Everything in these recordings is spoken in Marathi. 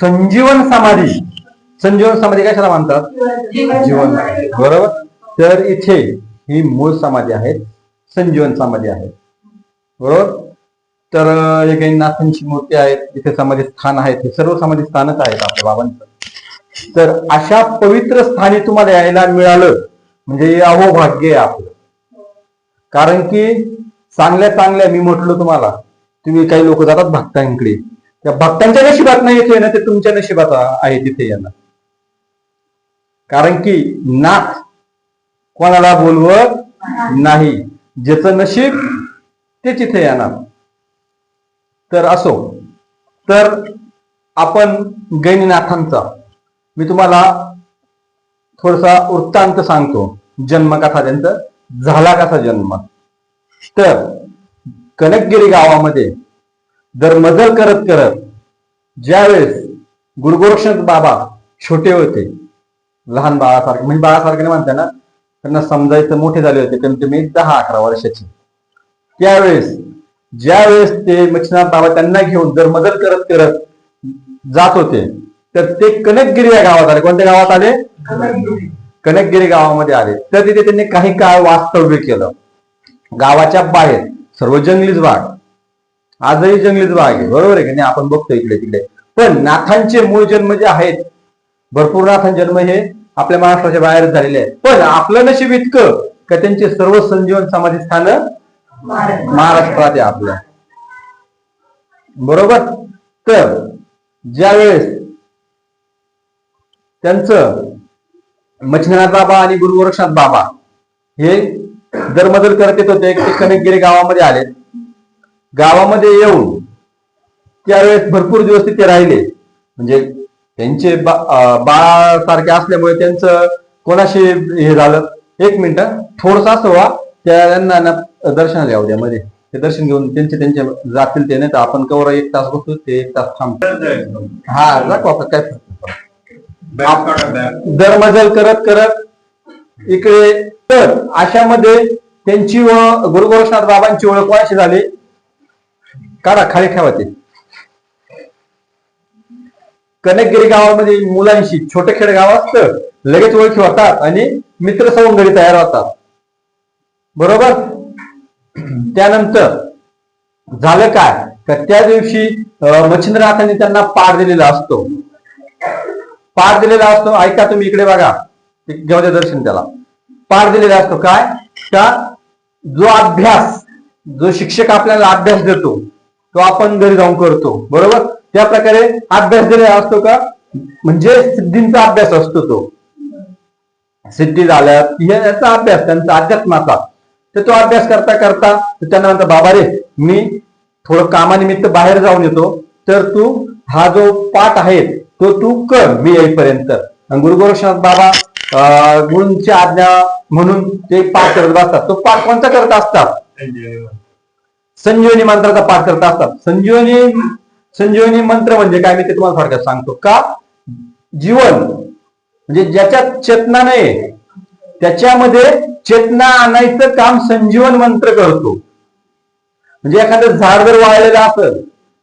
संजीवन समाधी. संजीवन समाधी कशाला म्हणतात? जीवन बरोबर? तर इथे ही मूळ समाधी आहे. संजीवन समाधी आहे. बरोबर? तर हे काही नाथांची मूर्ती आहेत. इथे समाधी स्थान आहेत. हे सर्व समाधी स्थानच आहेत आपल्या बाबांचं. तर अशा पवित्र स्थानी तुम्हाला यायला मिळालं. म्हणजे अहो भाग्य आहे आपलं. कारण की चांगल्या चांगल्या मी म्हटलो तुम्हाला तुम्ही काही लोक जातात भक्तांकडे. त्या भक्तांच्या नशिबात नाही येतोय ना ते तुमच्या नशिबात आहे तिथे येणार. कारण की नाथ कोणाला बोलवत नाही. ज्याचं नशीब ते तिथे येणार. तर असो. तर आपण गैनीनाथांचा मी तुम्हाला थोडासा वृत्तांत सांगतो. जन्मकथा त्यांचा झाला कसा जन्म? तर कनकगिरी गावामध्ये दरमजल करत करत ज्यावेळेस गुरुगोरक्षनाथ बाबा छोटे होते लहान बाळासारखे म्हणजे बाळासारखे म्हणते ना त्यांना समजायचं मोठे झाले होते कमीत कमी दहा अकरा वर्षाचे. त्यावेळेस ज्यावेळेस ते मच्छिनाथ बाबा त्यांना घेऊन जर मदत करत करत जात होते तर ते कनकगिरी या गावात आले. कोणत्या गावात आले? कनकगिरी गावामध्ये आले. तर तिथे त्यांनी काही काळ वास्तव्य केलं. गावाच्या बाहेर सर्व जंगलीच भाग आजही जंगलीच भाग आहे. बरोबर आहे की नाही? आपण बघतो इकडे तिकडे. पण नाथांचे मूळ जन्म जे आहेत भरपूर नाथांचे जन्म हे आपल्या महाराष्ट्राच्या बाहेर झालेले आहेत. पण आपलं नशीब इतकं का त्यांचे सर्व संजीवन समाधी स्थान महाराष्ट्रात आहे आपल्या बरोबर? तर ज्यावेळेस त्यांचं मच्छनाथ बाबा आणि गुरु गोरक्षनाथ बाबा हे दरमदर करत येत होते ते कनकगिरी गावामध्ये आले. गावामध्ये येऊन त्यावेळेस भरपूर दिवस तिथे राहिले. म्हणजे त्यांचे बा बाळासारखे असल्यामुळे त्यांचं कोणाशी हे झालं? एक मिनिट थोडस असं व्हा त्यांना दर्शनाला यावं द्या मध्ये. ते दर्शन घेऊन त्यांचे त्यांचे जातील ते नाही तर आपण कवर एक तास बसतो ते एक तास थांबतो हा दाखवा आता काय. दरमजल करत करत इकडे तर अशामध्ये त्यांची व गुरु गोरक्षनाथ बाबांची ओळख कोणाशी झाली? काढा खाली ठेवा ते. कनकगिरी गावामध्ये मुलांशी छोटे खेड गाव असतं लगेच ओळखी होतात आणि मित्र सवंगडी तयार होतात. बरोबर? त्यानंतर झालं काय? तर त्या दिवशी मच्छिंद्रनाथांनी त्यांना पार दिलेला असतो. पार दिलेला असतो ऐका तुम्ही इकडे बघा. घेऊ द्या दर्शन त्याला. पार दिलेला असतो काय? का जो अभ्यास जो शिक्षक आपल्याला अभ्यास देतो तो आपण घरी जाऊन करतो. बरोबर? त्या प्रकारे अभ्यास दिलेला असतो का म्हणजे सिद्धींचा अभ्यास असतो तो. सिद्धी झाल्या याचा अभ्यास त्यांचा अध्यात्माचा. तर तो अभ्यास करता करता त्यांना म्हणतात बाबा रे मी थोडं कामानिमित्त बाहेर जाऊन येतो. तर तू हा जो पाठ आहे तो तू कर मी येईपर्यंत. गुरु गोरक्षनाथ बाबा गुरुंची आज्ञा म्हणून ते पाठ करत असतात तो पाठ कोणता करत असतात? संजीवनी मंत्राचा पाठ करत असतात. संजीवनी संजीवनी मंत्र म्हणजे काय? मी ते तुम्हाला थोडक्यात सांगतो. का? जीवन. म्हणजे ज्याच्यात चेतना नाही त्याच्यामध्ये चेतना आणायचं काम संजीवन मंत्र करतो. म्हणजे एखादं झाड जर वाळलेलं असेल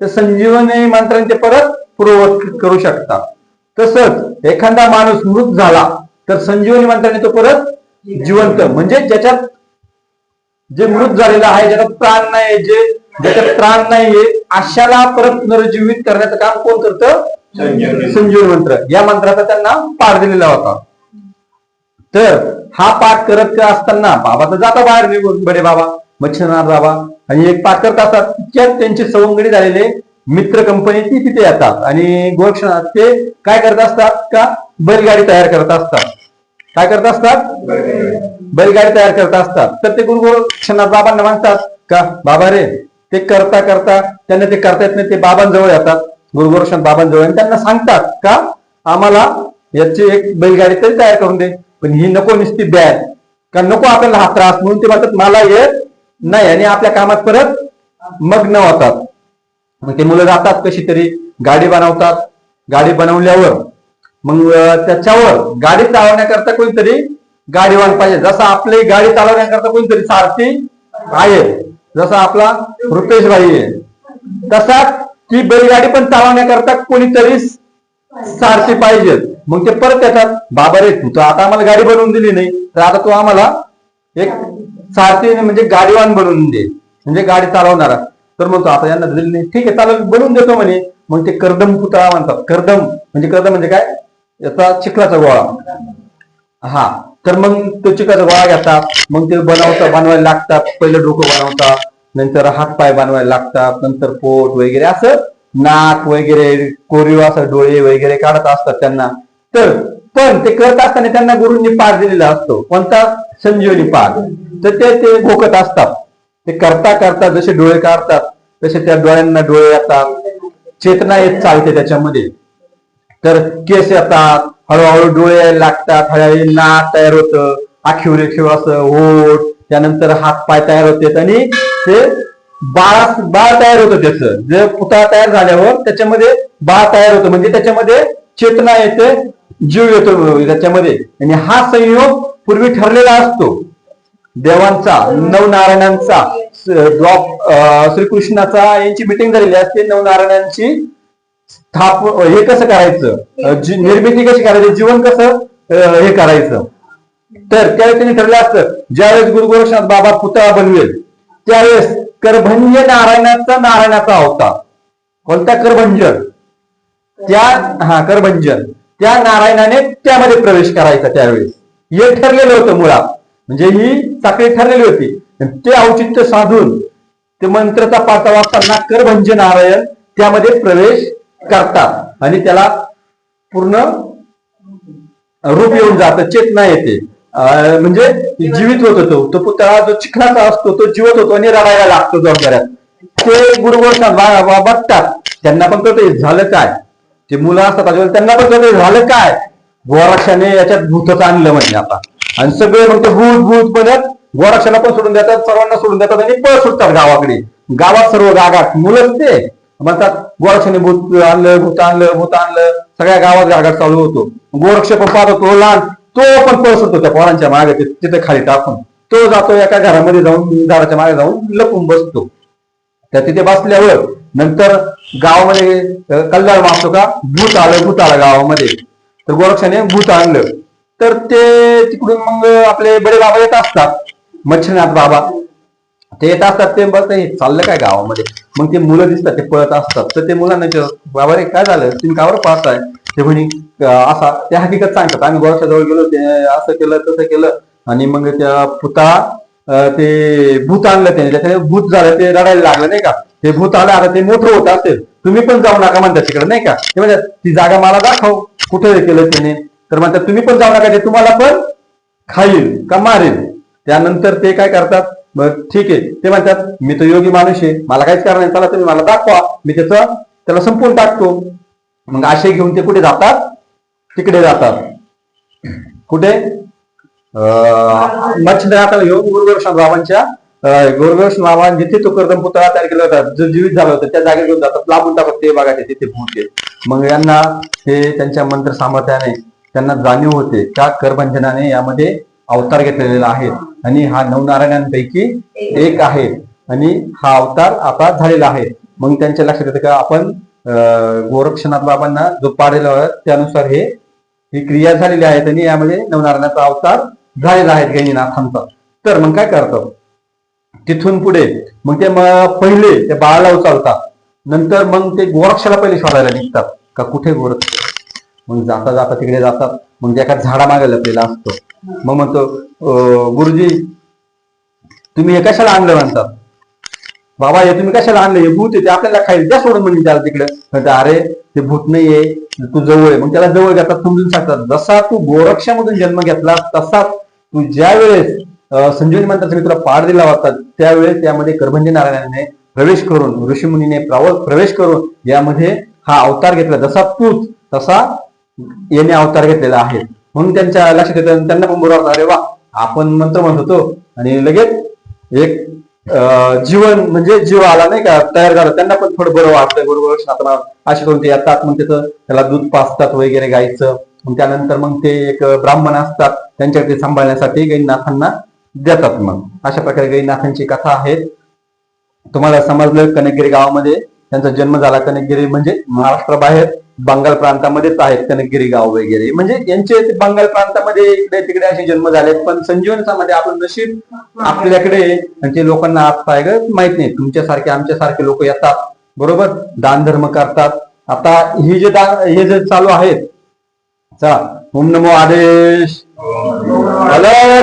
तर संजीवनी मंत्राने ते परत पूर्ववत करू शकता. तसंच एखादा माणूस मृत झाला तर संजीवनी मंत्राने तो परत जिवंत. म्हणजे ज्याच्यात जे मृत झालेलं आहे ज्याच्यात प्राण नाही जे ज्याच्यात प्राण नाहीये अशाला परत पुनर्जीवित करण्याचं काम कोण करतं? संजीवन मंत्र. या मंत्राचा त्यांना पाठ दिलेला होता. तर हा पाठ करत असताना बाबा तर जाता बाहेर निघून बडे बाबा मच्छिंद्रनाथ बाबा आणि एक पाठ करत असतात. तितक्यात त्यांचे सवंगडी झालेले मित्र कंपनी ती तिथे येतात. आणि गोरक्षनाथ ते काय करत असतात? का बैलगाडी तयार करत असतात. काय करत असतात? बैलगाडी तयार करत असतात. तर ते गुरु क्षणात बाबांना म्हणतात का? बाबा रे ते करता करता त्यांना ते करता येत नाही ते बाबांजवळ येतात. गुरु बाबांजवळ आणि त्यांना सांगतात का? आम्हाला याची एक बैलगाडी तरी तयार करून दे पण ही नको नुसती बॅग का नको आपल्याला हा त्रास. म्हणून ते म्हणतात मला येत नाही. आणि आपल्या कामात परत मग्न होतात. मग ते मुलं जातात कशी तरी गाडी बनवतात. गाडी बनवल्यावर मग त्याच्यावर गाडी चालवण्याकरता कोणीतरी गाडीवान पाहिजे. जसं आपली गाडी चालवण्याकरता कोणतरी सारथी आहे जसा आपला रुपेश भाई आहे. तसाच ती बैलगाडी पण चालवण्याकरता कोणीतरी सारथी पाहिजेत मग ते परत त्याच्यात बाबा रे तू तर आता आम्हाला गाडी बनवून दिली नाही. तर आता तू आम्हाला एक सारथी म्हणजे गाडीवान बनवून दे. म्हणजे गाडी चालवणारा. तर मग आता यांना दिली नाही. ठीक आहे चालेल बनवून देतो म्हणे. मग ते कर्दम पुतळा म्हणतात. कर्दम म्हणजे कर्दम म्हणजे काय? याचा चिखलाचा गोळा. हा. तर मग तो चिखलाचा गोळा घेतात मग ते बनवता बनवायला लागतात. पहिलं डोकं बनवतात नंतर हातपाय बनवायला लागतात नंतर पोट वगैरे असं नाक वगैरे कोरीव असं डोळे वगैरे काढत असतात त्यांना. तर पण ते करत असताना त्यांना गुरुंनी पार दिलेला असतो. कोणता? संजीवनी पार तर ते ते भोकत असतात. ते करता करता जसे डोळे काढतात तसे त्या डोळ्यांना डोळे येतात. चेतना येत चालते त्याच्यामध्ये. तर केस येतात हळूहळू डोळे यायला लागतात हळूहळू नाक तयार होतं आखीव रेखीव असं ओठ त्यानंतर हात पाय तयार होते आणि ते बाळ बाळ तयार होतं त्याचं. जे पुतळा तयार झाल्यावर त्याच्यामध्ये बाळ तयार होतं. म्हणजे त्याच्यामध्ये चेतना येते जीव येतो त्याच्यामध्ये. आणि हा संयोग पूर्वी ठरलेला असतो. देवांचा नवनारायणांचा श्रीकृष्णाचा यांची मिटिंग झालेली असते. नवनारायणांची स्थाप हे कसं करायचं? निर्मिती कशी करायची? जीवन कसं हे करायचं? तर त्यावेळेस त्यांनी ठरलं असतं ज्यावेळेस गुरु गोरक्षनाथ बाबा पुतळा बनवेल त्यावेळेस करभंज नारायणाचा नारायणाचा अवतार. कोणता करभंजन? त्या हा करभंजन. त्या नारायणाने त्यामध्ये प्रवेश करायचा त्यावेळेस. हे ठरलेलं होतं मुळात. म्हणजे ही साखळी ठरलेली होती. ते औचित्य साधून ते मंत्रचा पाचा वाचताना करभंज नारायण त्यामध्ये प्रवेश करतात. आणि त्याला पूर्ण रूप येऊन जातं चेतना येते. म्हणजे जीवित होत होतो. तो पुतळा जो चिखलाचा असतो तो जीवत होतो आणि रडायला लागतो जबाबदाऱ्यात ते गुरुवर बघतात. त्यांना पण कळतं झालं काय? ते मुलं असतात त्यांना पण कळतं झालं काय? गोरक्षाने याच्यात भूतच आणलं म्हणजे आता. आणि सगळे मग ते भूत भूत बनत गोरक्षाला पण सोडून देतात सर्वांना सोडून देतात आणि पळ सुटतात गावाकडे. गावात सर्व गागात मुलंच ते. म्हणतात गोरक्षाने भूत आणलं भूत आणलं भूत आणलं. सगळ्या गावात गागाट चालू होतो. गोरक्ष पण पाहतो तो लहान तो पण पळ होतो त्या पोरांच्या मागे ते- तिथे खाली टाकून. तो जातो एका घरामध्ये जाऊन झाडाच्या मागे जाऊन लपून बसतो. त्या तिथे बसल्यावर नंतर गावामध्ये कल्याण मागतो का? भूत आलं भूत आलं गावामध्ये. तर गोरक्षाने भूत आणलं. तर ते तिकडून मग आपले बडे बाबा येत असतात. मच्छीनाथ बाबा. ते येत असतात ते बघ हे चाललं काय गावामध्ये? मग ते मुलं दिसतात ते पळत असतात. तर ते मुलांना बाबा रे काय झालं? तुम्ही कावर पळताय ते म्हणे असा ते हकीकत सांगतात. आम्ही गोळाच्या जवळ गेलो ते असं केलं तसं केलं. आणि मग त्या पुता ते भूत आणलं त्याने. त्याच्याने भूत झालं ते रडायला लागलं नाही का? ते भूत आलं आता ते मोठं होत असेल. तुम्ही पण जाऊ नका म्हणतात तिकडे नाही का? ते म्हणतात ती जागा मला दाखव कुठे केलं त्याने. तर म्हणतात तुम्ही पण जाऊ नका ते तुम्हाला पण खाईल का मारेल? त्यानंतर ते काय करतात? मग ठीक आहे. ते म्हणतात मी तर योगी माणूस आहे. मला काहीच कारण नाही. चला तुम्ही मला दाखवा. मी त्याचं त्याला संपून टाकतो. मग आशय घेऊन ते कुठे जातात? तिकडे जातात. कुठे? मच्छिंद्रनाथाला घेऊन गुरुगोरक्षण बाबांच्या गुरुगोरक्षण बाबांनी जिथे तो कर्दम पुतळा तयार केला होता जो जीवित झाला होता त्या जागेत घेऊन जातात. लाभून टाकत ते बघा ते तिथे भूत मग यांना हे त्यांच्या मंत्र सामर्थ्याने त्यांना जाणीव होते. त्या करभंजनाने यामध्ये अवतार घेतलेला आहे आणि हा नवनारायणांपैकी एक आहे. आणि हा अवतार आता झालेला आहे. मग त्यांच्या लक्षात येतं का आपण गोरक्षनाथ बाबांना जो पाडलेला त्यानुसार हे ही क्रिया झालेली आहे. आणि यामध्ये नवनारायणाचा अवतार झालेला आहे गैनीनाथांचा तर मग काय करतो? तिथून पुढे मग ते मग पहिले ते बाळाला उचलतात. नंतर मग ते गोरक्षाला पहिले शोधायला निघतात. का कुठे गोरक्ष? मग जाता जाता तिकडे जातात. मग एका झाडामागे लपलेला असतो. मग म्हणतो गुरुजी तुम्ही हे कशाला आणलं म्हणतात? बाबा हे तुम्ही कशाला आणलं? हे भूत आहे ते आपल्याला खाईल द्या सोडून म्हणजे त्याला तिकडे. अरे ते भूत नाहीये तू जवळ आहे. मग त्याला जवळ घेतात समजून सांगतात जसा तू गोरक्षामधून जन्म घेतला तसा तू ज्या वेळेस संजीवनी मंत्राचा मी तुला पार दिला होता त्यावेळेस त्यामध्ये करभंजी नारायणाने प्रवेश करून ऋषीमुनीने प्रवेश करून यामध्ये हा अवतार घेतला. जसा तूच तसा यांनी अवतार घेतलेला आहे. म्हणून त्यांच्या लक्षात येतं त्यांना पण बरोबर अरे वा आपण मंत्र म्हणत होतो. आणि लगेच एक अं, जीवन म्हणजे जीव आला नाही का तयार झाला. त्यांना पण थोडं बरं वाटतंय बरोबर स्थापना असे करून ते येतात मग त्याचं त्याला दूध पाचतात वगैरे गायचं मग त्यानंतर मग ते एक ब्राह्मण असतात त्यांच्याकडे सांभाळण्यासाठी गैनाथांना देतात मग. अशा प्रकारे गैनाथांची कथा आहे. तुम्हाला समजलं कनकगिरी गावामध्ये त्यांचा जन्म झाला. कनकगिरी म्हणजे महाराष्ट्राबाहेर. बंगाल प्रांतामध्येच आहेत कनकगिरी गाव वगैरे. म्हणजे यांचे बंगाल प्रांतामध्ये इकडे तिकडे असे जन्म झालेत पण संजीवनामध्ये आपण आपलं नशीब आपल्याकडे म्हणजे लोकांना आज आहे ग माहीत नाही. तुमच्यासारखे आमच्यासारखे लोक येतात. बरोबर? दान धर्म करतात. आता हे जे दान हे जे चालू आहेत चला. ओम नमो आदेश.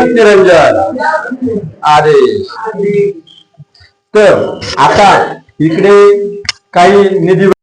निरंजन. आदेश. तर आता इकडे काही निधी